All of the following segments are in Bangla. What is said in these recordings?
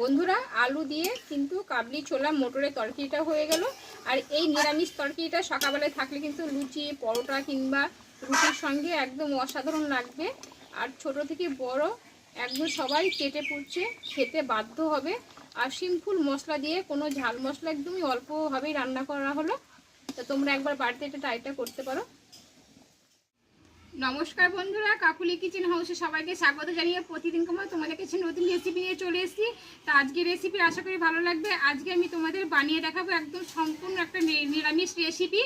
বন্ধুরা, আলু দিয়ে কিন্তু কাবলি ছোলা, মোটরের তরকারিটা হয়ে গেল। আর এই নিরামিষ তরকারিটা সকালবেলায় থাকলে কিন্তু লুচি, পরোটা কিংবা রুটির সঙ্গে একদম অসাধারণ লাগবে। আর ছোট থেকে বড় একদম সবাই চেটে পুড়ছে, খেতে বাধ্য হবে। আর সিম্পল মশলা দিয়ে কোনো ঝাল মশলা একদমই অল্পভাবেই রান্না করা হলো। তো তোমরা একবার বাড়িতে এটা ট্রাইটা করতে পারো। নমস্কার বন্ধুরা, কাকুলি কিচেন হাউসে সবাইকে স্বাগত জানিয়ে প্রতিদিন কমা তোমাদের কাছে নতুন রেসিপি নিয়ে চলে এসেছি। তো আজকে রেসিপি আশা করি ভালো লাগবে। আজকে আমি তোমাদের বানিয়ে দেখাবো একদম সম্পূর্ণ একটা নিরামিষ রেসিপি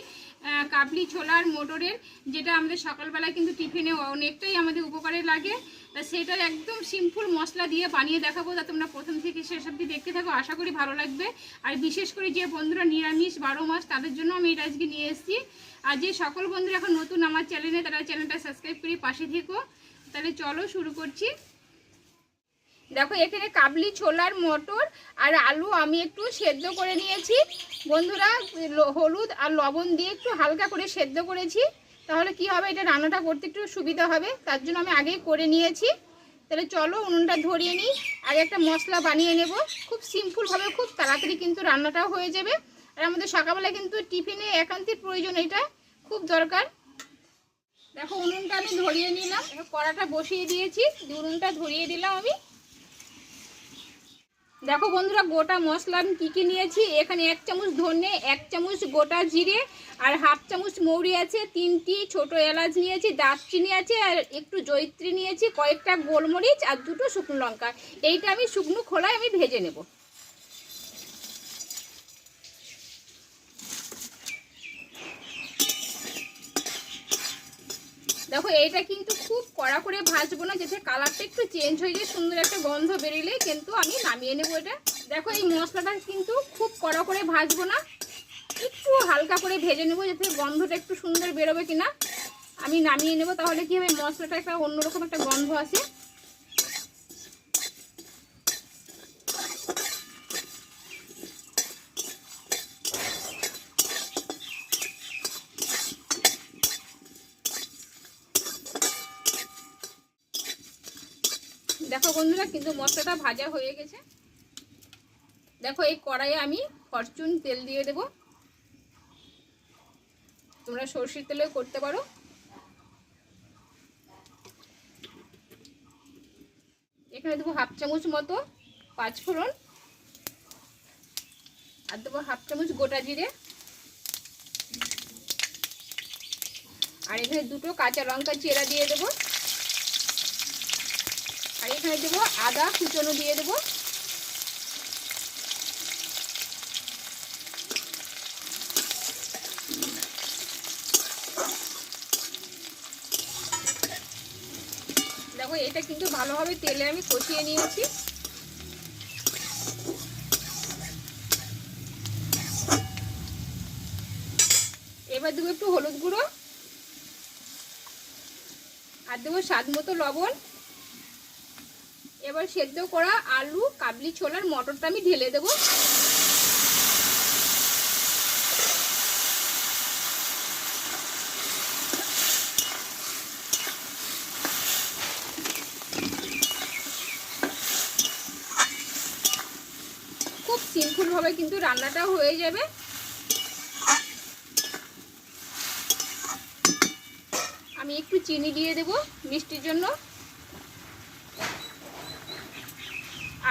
কাবলি ছোলার মোটরের, যেটা আমাদের সকালবেলায় কিন্তু টিফিনে অনেকটাই আমাদের উপকারে লাগে। তা সেটার একদম সিম্পল মশলা দিয়ে বানিয়ে দেখাবো, তা তোমরা প্রথম থেকে শেষ অবধি দেখতে থাকো, আশা করি ভালো লাগবে। আর বিশেষ করে যে বন্ধুরা নিরামিষ বারো মাস, তাদের জন্য আমি এটা আজকে নিয়ে এসেছি। আর যে সকল বন্ধুরা এখন নতুন আমার চ্যানেলে তারা চ্যানেলটা সাবস্ক্রাইব করে পাশে থেকো। তাহলে চলো শুরু করছি। দেখো, এখানে কাবলি, ছোলার মটর আর আলু আমি একটু সেদ্ধ করে নিয়েছি। বন্ধুরা হলুদ আর লবণ দিয়ে একটু হালকা করে সেদ্ধ করেছি। তাহলে কি হবে, এটা রান্নাটা করতে একটু সুবিধা হবে। তার জন্য আমি আগেই করে নিয়েছি। তাহলে চলো, উনুনটা ধরিয়ে নিই। আর একটা মশলা বানিয়ে নেব। খুব সিম্পলভাবে খুব তাড়াতাড়ি কিন্তু রান্নাটাও হয়ে যাবে। আর আমাদের সকালবেলা কিন্তু টিফিনে একান্তের প্রয়োজন এটা খুব দরকার। দেখো, উনুনটা আমি ধরিয়ে নিলাম। কড়াটা বসিয়ে দিয়েছি। দিয়ে উনুনটা ধরিয়ে দিলাম আমি। দেখো বন্ধুরা, গোটা মশলা আমি কী কী নিয়েছি? এখানে এক চামচ ধনে, এক চামচ গোটা জিরে আর হাফ চামচ মৌরি আছে, তিনটি ছোট এলাচ নিয়েছি, দারচিনি আছে আর একটু জৈত্রী নিয়েছি, কয়েকটা গোলমরিচ আর দুটো শুকনো লঙ্কা। এইটা আমি শুকনো খোলায় আমি ভেজে নেব। দেখো, এইটা কিন্তু খুব কড়া করে ভাজবো না, যাতে কালারটা একটু চেঞ্জ হয়ে যায় সুন্দর একটা গন্ধ বেরিয়ে কিন্তু আমি নামিয়ে নেব এটা। দেখো, এই মশলাটা কিন্তু খুব কড়া করে ভাজবো না, একটু হালকা করে ভেজে নেব যাতে গন্ধটা একটু সুন্দর বেরোবে কিনা। আমি নামিয়ে নেব, তাহলে কি হবে, মশলাটা একটা অন্যরকম একটা গন্ধ আসে। দেখো বন্ধুরা, কিন্তু মশলাটা ভাজা হয়ে গেছে। দেখো, এই কড়াইয়ে আমি ফরচুন তেল দিয়ে দেব। তোমরা সর্ষের তেলেও করতে পারো। এখানে দেবো হাফ চামচ মতো পাঁচফোড়ন। আর দেবো হাফ চামচ গোটা জিরে। আর এখানে দুটো কাঁচা লঙ্কা চেরা দিয়ে দেবো। এখানে দেবো আদা, কুচনো দিয়ে দেবো। দেখো, এটা কিন্তু ভালোভাবে তেলে আমি কষিয়ে নিয়েছি। এবার দেবো একটু হলুদ গুঁড়ো। আর দেবো স্বাদ মতো লবণ। এবার সেদ্ধ করা আলু, কাবলি ছোলার মটরটা আমি ঢেলে দেব। খুব সিম্পলভাবে কিন্তু রান্নাটা হয়ে যাবে। আমি একটু চিনি দিয়ে দেব মিষ্টির জন্য।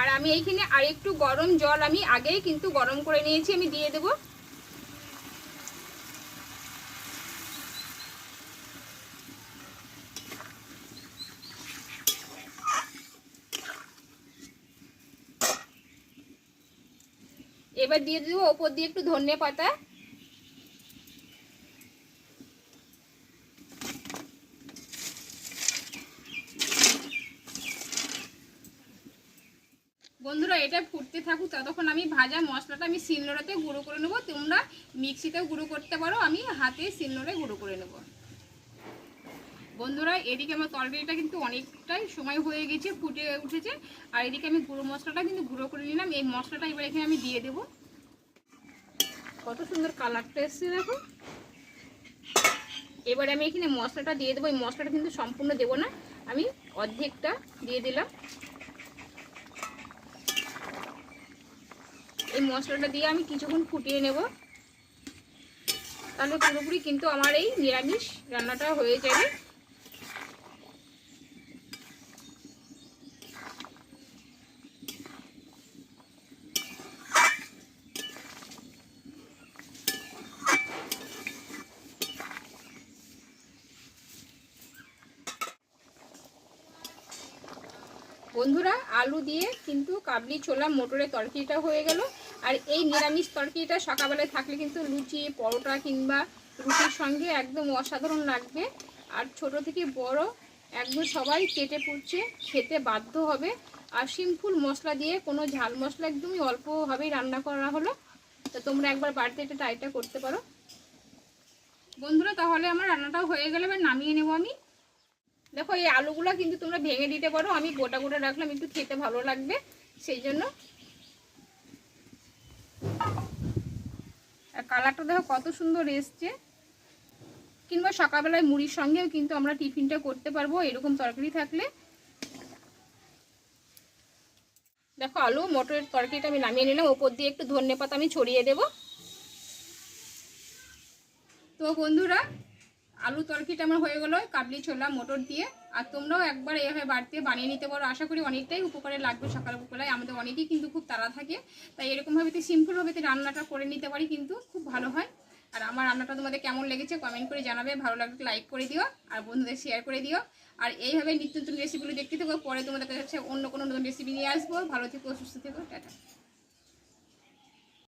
আর আমি এইখানে আর একটু গরম জল আমি আগেই কিন্তু গরম করে নিয়েছি, আমি দিয়ে দেব। এবার দিয়ে দেবো ওপর দিয়ে একটু ধনে পাতা। বন্ধুরা, এটা ফুটতে থাকুক, ততক্ষণ আমি ভাজা মশলাটা আমি শিলনোড়াতে গুঁড়ো করে নেব। তোমরা মিক্সিতেও গুঁড়ো করতে পারো, আমি হাতে শিলনোড়ে গুঁড়ো করে নেব। বন্ধুরা, এদিকে আমার তরকারিটা কিন্তু অনেকটাই সময় হয়ে গেছে, ফুটে উঠেছে। আর এদিকে আমি গুঁড়ো মশলাটা কিন্তু গুঁড়ো করে নিলাম। এই মশলাটা এবার এখানে আমি দিয়ে দেব। কত সুন্দর কালারটা এসছে, দেখো। এবারে আমি এখানে মশলাটা দিয়ে দেবো। এই মশলাটা কিন্তু সম্পূর্ণ দেবো না। আমি অর্ধেকটা দিয়ে দিলাম। এই মশলাটা দিয়ে আমি কিছুক্ষণ ফুটিয়ে নেব। তাহলে পুরোপুরি কিন্তু আমার এই নিরামিষ রান্নাটা হয়ে যাবে। বন্ধুরা, আলু দিয়ে কিন্তু কাবলি ছোলা, মোটরের তরকারিটা হয়ে গেল। আর এই নিরামিষ তরকারিটা সকালবেলায় থাকলে কিন্তু লুচি, পরোটা কিংবা রুটির সঙ্গে একদম অসাধারণ লাগবে। আর ছোট থেকে বড় একদম সবাই কেটে পুড়ছে, খেতে বাধ্য হবে। আর সিম্পল মশলা দিয়ে কোনো ঝাল মশলা একদমই অল্পভাবেই রান্না করা হলো। তো তোমরা একবার বাড়িতে এটা ট্রাইটা করতে পারো। বন্ধুরা, তাহলে আমার রান্নাটাও হয়ে গেলে, এবার নামিয়ে নেব আমি। দেখো, এই আলুগুলো কিন্তু তোমরা ভেঙে দিতে পারো। আমি গোটা গোটা রাখলাম, একটু খেতে ভালো লাগবে, সেই জন্য। আর কালারটা দেখো, কত সুন্দর এসছে। কিংবা সকালবেলায় মুড়ির সঙ্গেও কিন্তু আমরা টিফিনটা করতে পারব, এরকম তরকারি থাকলে। দেখো, আলু, মটরের তরকারিটা আমি নামিয়ে নিলাম। ওপর দিয়ে একটু ধনে পাতা আমি ছড়িয়ে দেব। তো বন্ধুরা আলু তরকারিটা আমার হয়ে গেলো, কাবলি ছোলা, মোটর দিয়ে। আর তোমরাও একবার এইভাবে বাড়িতে বানিয়ে নিতে পারো। আশা করি অনেকটাই উপকারে লাগবে সকালবেলায় আমাদের অনেকেই কিন্তু খুব তাড়া থাকে। তাই এরকমভাবে তো সিম্পলভাবে রান্নাটা করে নিতে পারি কিন্তু খুব ভালো হয়। আর আমার রান্নাটা তোমাদের কেমন লেগেছে কমেন্ট করে জানাবে। ভালো লাগলে লাইক করে দিও আর বন্ধুদের শেয়ার করে দিও। আর এইভাবে নিত্য নতুন রেসিপিগুলো দেখতে থাকো। পরে তোমাদের কাছে অন্য কোনো নতুন রেসিপি নিয়ে আসব। ভালো থেকো, সুস্থ থেকো, টাটা।